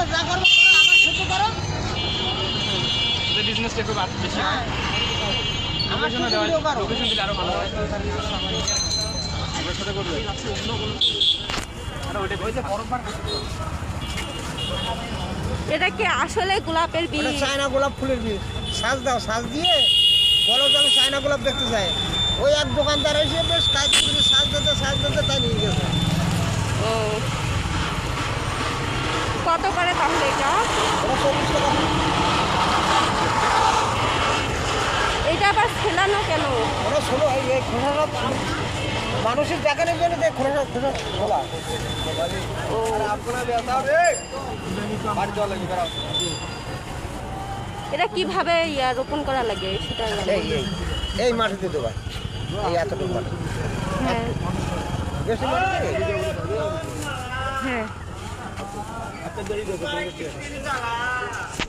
করবে যা করবে আমার শুধু করো। বিজনেসটা একটু বেশি হ্যাঁ। আমার দেওয়া লোকেশন দিলে আরও ভালো হয়। আমার সাথে করবে আরে ওইটা ওই যে বরফ বার এটা কি আসলে গোলাপের বীজ? চায়না গোলাপ ফুলের বীজ। সাজ দাও সাজ দিয়ে বলো যে আমি চায়না গোলাপ দেখতে চাই। ওই এক দোকানদার এসে বেশ কাজ করে সাজ দিতে সাজ দিতে তাই কত করে তাহলে এটা? এটা আবার ফেলানো কেন? মানুষের দেখানোর জন্য এটা কীভাবে ইয়া রোপণ করা লাগে সেটা এই মাটিতে দেবা। এই এতটুকু মাটি। হ্যাঁ। বেশি মাটি 跟着一个跟。来。